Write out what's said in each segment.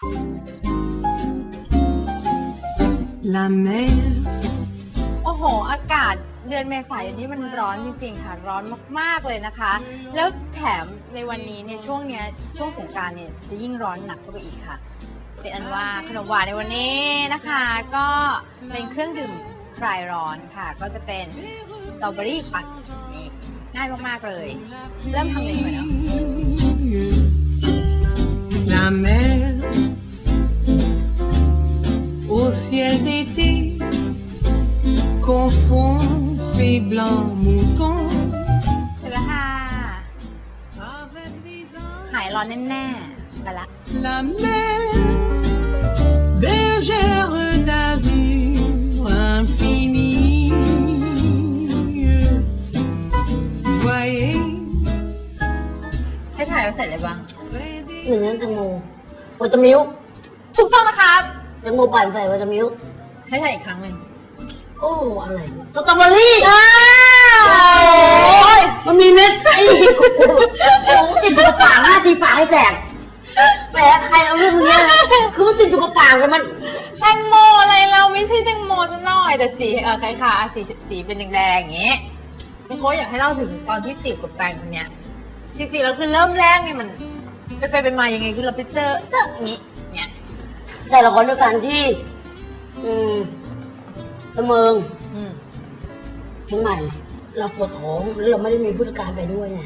La mer โอ้โห อากาศเดือนเมษายนนี้มันร้อนจริงๆค่ะ ร้อนมากๆเลยนะคะ แล้วแถมในวันนี้ในยช่วงเนี้ยช่วงสงกรารเนี่ยจะยิ่งร้อนหนักเข้าไปอีกค่ะ เป็นอันว่าขนมหวานในวันนี้นะคะ ก็เป็นเครื่องดื่มคลายร้อนค่ะ ก็จะเป็นสตรอเบอรี่ปั่นนี่ง่ายมากๆเลย เริ่มทำเลยดีกว่าเนาะ La mer อนแน่ๆไปละ La mer, bergère d'azur infini. Voyez ให้ถ่ายว่าใส่อะไรบ้าง près des หนึ่งนั้นแตงโมวาตามิลถูกต้องนะครับ แตงโมปั่นใส่วาตามิลให้ถ่ายอีกครั้งหนึ่งโอ้อะไรสตรอเบอรี่อ้าโอ้ย มันมีเม็ดไอ้โอ้โหติดอยู่กับปากหน้าตีปากให้แตกแหมใครเอาเรื่องเนี้ยนะคือมันติดอยู่กับปากเลยมัน แตงโมอะไรเราไม่ใช่แตงโมซะหน่อยแต่สีเออคล้ายๆสีสีเป็นแดงๆอย่างเงี้ยพี่โค้ชอยากให้เล่าถึงตอนที่จีบกับแฟนคนเนี้ยจริงๆแล้วคือเริ่มแรกเนี่ยมันไปไปเป็นมายังไงคือเราไปเจอเจออย่างงี้เนี่ยแต่ละคนด้วยกันที่ อืมตะเมิงอืมเชียงใหม่ เราปวดท้องแล้วเราไม่ได้มีผู้จัดการไปด้วยไง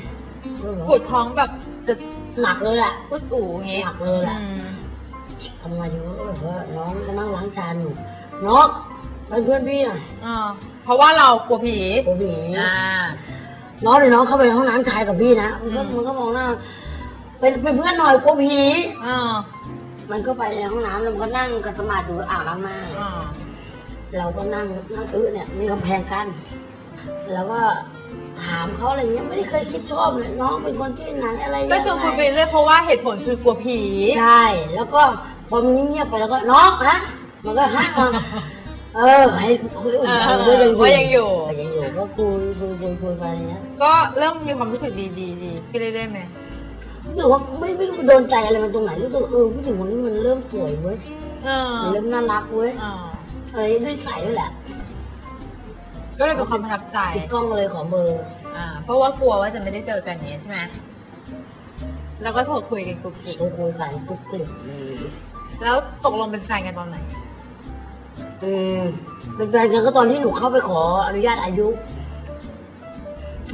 ปวดท้องแบบจะหนักเลยแหละอุดอู่อย่างงี้หนักเลยแหละอืมทำงานอยู่ก็แบบว่าน้องก็นั่งล้างจานอยู่น้องเป็นเพื่อนพี่หน่อยอ่าเพราะว่าเรากลัวผีโอ้โหอ่าน้องเดี๋ยวน้องเข้าไปในห้องน้ำชายกับพี่นะมันก็อืมมันก็มองหน้าเป็นเป็นเพื่อนหน่อยกลัวผีอ่ามันก็ไปในห้องน้ำแล้วมันก็นั่งกัดสมาธิอยู่อ่างล้างหน้าอ่าเราก็นั่งนั่งอื้อเนี่ยมีกำแพงกั้น แล้วก็ถามเขาอะไรเงี้ยไม่ได้เคยคิดชอบเลยน้องเป็นคนที่ไหนอะไรยังไงก็ชวนคุยไปเรื่อยเพราะว่าเหตุผลคือกลัวผี ใช่แล้วก็พอมันเงียบๆไปแล้วก็น้องฮะมันก็ฮะมาเออให้คุยเออก็ยังอยู่ว่ายังอยู่ก็ยังอยู่ก็คุยคุยคุยคุยไปอย่างเงี้ย ก็เริ่มมีความรู้สึกดีดีดีขึ้นเรื่อยๆไหมรู้สึกว่าไม่ไม่รู้โดนใจอะไรมันตรงไหนรู้สึกเออผู้หญิงคนนี้มันเริ่มสวยเว้ยเออมันเริ่มน่ารักเว้ยอ่าอะไรด้วยใส่ด้วยแหละ ก็เลยเป็นความประทับใจติดกล้องเลยขอเบอร์อ่าเพราะว่ากลัวว่าจะไม่ได้เจอกันอย่างนี้ใช่ไหมแล้วก็โทรคุยกันกุกกิ๊กโทรคุยกันกุ๊กกลิ่นเลยแล้วตกลงเป็นแฟนกันตอนไหน อืมเป็นแฟนกันก็ตอนที่หนูเข้าไปขออนุญาตอายุ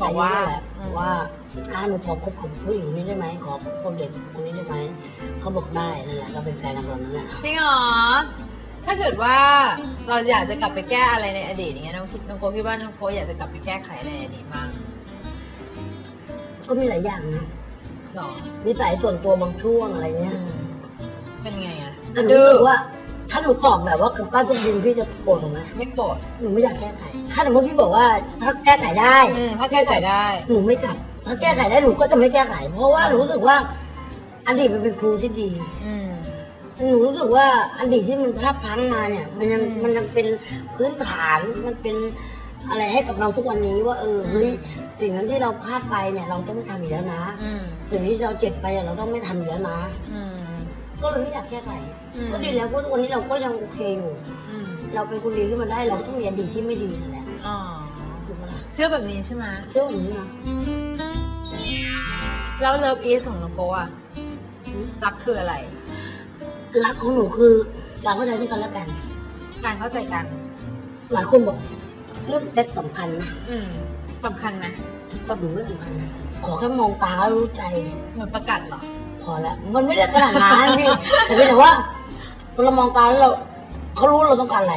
บอกว่าอายุนั่นแหละบอกว่าถ้าหนูขอคบกับผู้หญิงคนนี้ได้ไหมขอคบกับเด็กคนนี้ได้ไหมเขาบอกได้นั่นแหละก็เป็นแฟนกันตอนนั้นแหละจริงเหรอ ถ้าเกิดว่าเราอยากจะกลับไปแก้อะไรในอดีตอย่างเงี้ยน้องคิดน้องโกคิดว่าน้องโกอยากจะกลับไปแก้ไขอะไรในอดีตบ้างก็มีหลายอย่างนะหรอนิสัยส่วนตัวบางช่วงอะไรอืเงี้ยมเป็นไงอะแต่หนูดื้อรู้สึกว่า ถ้าหนูตอบแบบว่ากับป้าทุกดินพี่จะโกรธหนูไหมไม่โกรธหนูไม่อยากแก้ไข ถ้าสมมติพี่บอกว่าถ้าแก้ไขได้อืมถ้าแก้ไขได้ หนูไม่จับ ถ้าแก้ไขได้หนูก็จะไม่แก้ไข เพราะว่าหนูรู้สึกว่าอดีตมันเป็นครูที่ดี อืม หนูรู้สึกว่าอดีตที่มันพลาดพลั้งมาเนี่ย มันยังอืมมันยังเป็นพื้นฐานมันเป็นอะไรให้กับเราทุกวันนี้ว่าเออเฮ้ยสิ่งนั้นที่เราพลาดไปเนี่ย เราต้องไม่ทำอีกแล้วนะอืมสิ่งที่เราเจ็บไปเนี่ยเราต้องไม่ทำอีกแล้วนะ อืม ก็เลยไม่อยากแก้ไขอืม ก็ดีแล้วเพราะทุกวันนี้เราก็ยังโอเคอยู่อืมเราเป็นคนดีขึ้นมาได้เราต้องมีอดีตที่ไม่ดีนั่นแหละอ๋อถูกไหมล่ะเชื่อแบบนี้ใช่ไหมเชื่ออย่างนี้นะแล้วเลิฟอีสของน้องโกอะรักคืออะไร รักของหนูคือการเข้าใจซึ่งกันและกัน การเข้าใจกัน หลายคนบอกเรื่องเซ็ตสำคัญนะอืมสำคัญไหมก็ดูไม่สำคัญนะขอแค่มองตาแล้วรู้ใจ เหมือนประกาศเหรอ พอแล้วมันไม่ได้ขนาดนั้นพี่แต่เพียงแต่ว่าพอเรามองตาแล้วเราเขารู้เราต้องการอะไร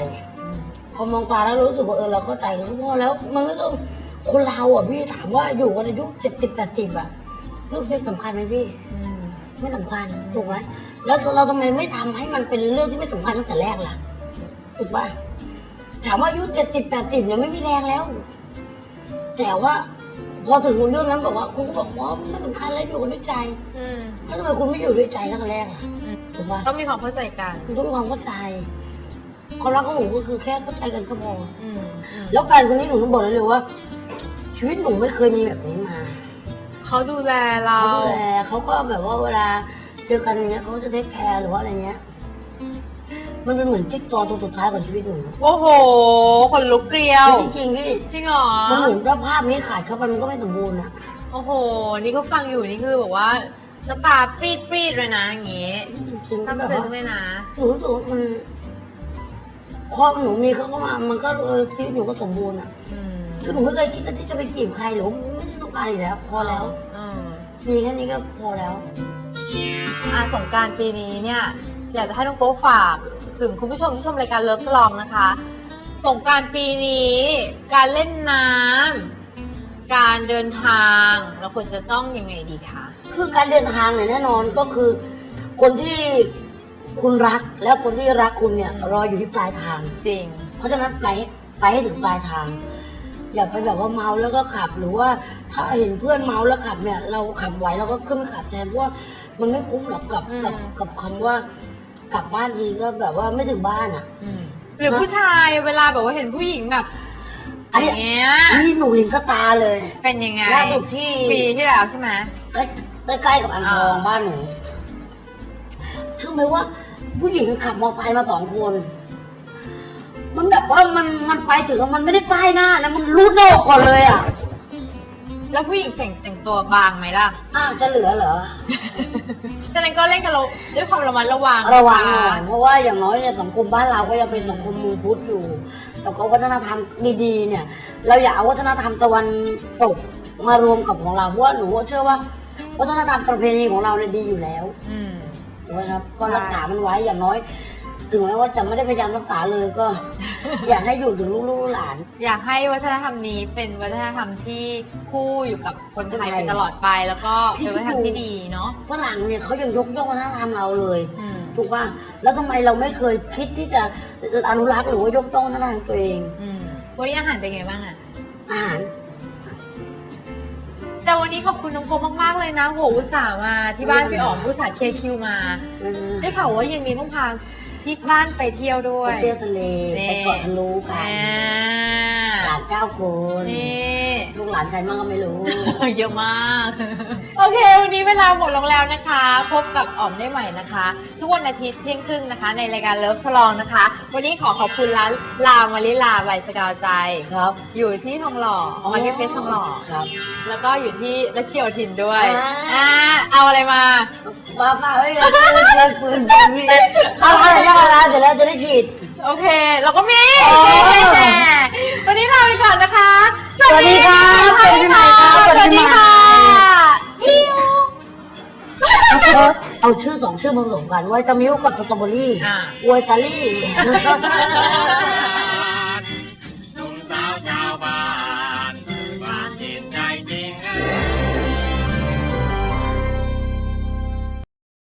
พอมองตาแล้วรู้สึกว่าเออเราเข้าใจเขาพอแล้ว มันไม่ต้องคนเราอะพี่ถามว่าอยู่กันอายุเจ็ดสิบแปดสิบอะเรื่องเซ็กสำคัญไหมพี่อืมไม่สำคัญถูกไหม แล้วเราทำไมไม่ทำให้มันเป็นเรื่องที่ไม่สำคัญตั้งแต่แรกล่ะถูกป่ะถามว่าอายุเจ็ดสิบแปดสิบเนี่ยไม่มีแรงแล้ว แต่ว่าพอถึงเรื่องนั้นบอกว่าคุณก็บอกว่าไม่สำคัญแล้วอยู่กันด้วยใจอืมแล้วทำไมคุณไม่อยู่ด้วยใจตั้งแต่แรกล่ะอืมถูกป่ะต้องมีความเข้าใจกันคุณต้องมีความเข้าใจความรักของหนูก็คือแค่เข้าใจกันก็พอ อืมอืมแล้วแฟนคนนี้หนูต้องบอกเลยเลยว่า ชีวิตหนูไม่เคยมีแบบนี้มาเขาดูแลเราเขาดูแลเขาก็แบบว่าเวลาเจ อกันอย่างเงี้ยเขาจะเทคแคร์หรือว่าอะไรเงี้ย มันเป็นเหมือนจิ๊กซอว์ตัวสุดท้ายของชีวิตหนูโอ้โห คนลุกเกลียว จริงๆพี่จริงเหรอ มันเหมือนว่าภาพนี้ขาดเข้าไปมันก็ไม่สมบูรณ์อะโอ้โห นี่ก็ฟังอยู่นี่คือแบบว่าน้ำตาปรีดปรีดเลยนะอย่างงี้จริงๆก็ซ้ำแบบซึ้งว่าเลยนะ หนูรู้สึกว่ามันครอบหนูมีเขาเข้ามามันก็เออชีวิตหนูก็สมบูรณ์อะอืมคือหนูไม่เคยคิดที่จะไปจีบใครหรือว่าไม่ได้ต้องการอีกแล้ว พอแล้ว อืมมีแค่นี้ก็พอแล้วอ่าสงกรารปีนี้เนี่ยอยากจะให้น้องโป๊ฝากถึงคุณผู้ชมที่ชมรายการเลิฟสลองนะคะ สงกรารปีนี้ การเล่นน้ำการเดินทางเราควรจะต้องยังไงดีคะคือการเดินทางเนี่ยแน่นอนก็คือ คนที่คุณรักแล้วคนที่รักคุณเนี่ยรออยู่ที่ปลายทาง จริง เพราะฉะนั้นไปให้ไปให้ถึงปลายทาง อย่าไปแบบว่าเมาแล้วก็ขับหรือว่าถ้าเห็นเพื่อนเมาแล้วขับเนี่ย เราขับไหวเราก็ขึ้นมาขับแทนเพราะว่า มันไม่คุ้มหรอกกับอืม กับกับคำว่ากลับบ้านทีก็แบบว่าไม่ถึงบ้านอะ หรือผู้ชายเวลาแบบว่าเห็นผู้หญิงแบบอันอเนี้ยย่างเงี้ยที่หนูเห็นก็ตาเลยเป็นยังไงล่าสุดที่ปีที่แล้วใช่ไหม ใกล้ใกล้ๆกับอ่างทองอ่า บ้านหนูเชื่อไหมว่า ผู้หญิงขับมอเตอร์ไซค์มาสองคน มันแบบว่ามันมันไปถึงแล้วมันไม่ได้ป้ายหน้านะมันรูดโลกก่อนเลยอะ แล้วผู้หญิงแต่งแต่งตัวบางไหมล่ะ อ้าวจะเหลือเหรอ ฉะนั้นก็เล่นกันเราด้วยความระมัดระวังระวังหน่นะอยคะเพราะว่าอย่างน้อยเนี่ยสังคมบ้านเราก็ยังเป็นสังคมมือพุทธอยู่ แล้วก็วัฒนธรรมดีๆเนี่ย เราอย่าเอาวัฒนธรรมตะวันตกมารวมกับของเราเพราะว่าหนูเชื่อว่า วัฒนธรรมประเพณีของเราเนี่ยดีอยู่แล้วอืม ถูกไหมครับก็ใช่รักษามันไว้อย่างน้อย ถึงแม้ว่าจะไม่ได้พยายามรักษาเลยก็ อยากให้อยู่ถึงลูกๆหลาน อยากให้วัฒนธรรมนี้เป็นวัฒนธรรมที่คู่อยู่กับคนไทยใช่ไปตลอดไป แล้วก็เป็นวัฒนธรรมที่ดีเนาะฝรั่งเนี่ยเขายังยกย่องวัฒนธรรมเราเลยอืมถูกป่ะแล้วทำไมเราไม่เคยคิดที่จะอนุรักษ์หรือว่ายกย่องวัฒนธรรมตัวเองอืมวันนี้อาหารเป็นไงบ้างอะอาหาร แต่วันนี้ขอบคุณน้องโกมากๆเลยนะโหอุตส่าห์มาที่บ้านพี่อ๋อมอุตส่าห์เคคิวมาอืมได้ข่าวว่าเย็นนี้ต้องพา ที่บ้านไปเที่ยวด้วไปยเที่ยวทะเลนี่ ไปเกาะทะลุกันอ่าหลานเก้าคนนี่ ลูกหลานใครมั่งก็ไม่รู้ เยอะมาก โอเค วันนี้เวลาหมดลงแล้วนะคะ พบกับอ๋อมได้ใหม่นะคะ ทุกวันอาทิตย์เที่ยงครึ่งนะคะ ในรายการเลิฟสลองนะคะ วันนี้ขอขอบคุณร้านลามาริลาใบสกาวใจ ครับอยู่ที่ทองหล่อมาร์เก็ตเพสทองหล่อ ครับ แล้วก็อยู่ที่รัชเชียวทินด้วยอ่า อ่าเอาอะไรมาบ้าเปล่าเฮ้ย เราจะเล่นปืนพี่เอาอะไรได้แล้วเสร็จแล้วจะได้ฉีด โอเค เราก็มีอ๋อวันนี้ลาไปก่อนนะคะ สวัสดีครับสวัสดีค่ะสสวัวัสสดีดีครัค่ะบเอาชื่อสองชื่อมาผสมกันไวตามิลกับสตรอเบอรี่อ่า ไวตาลี่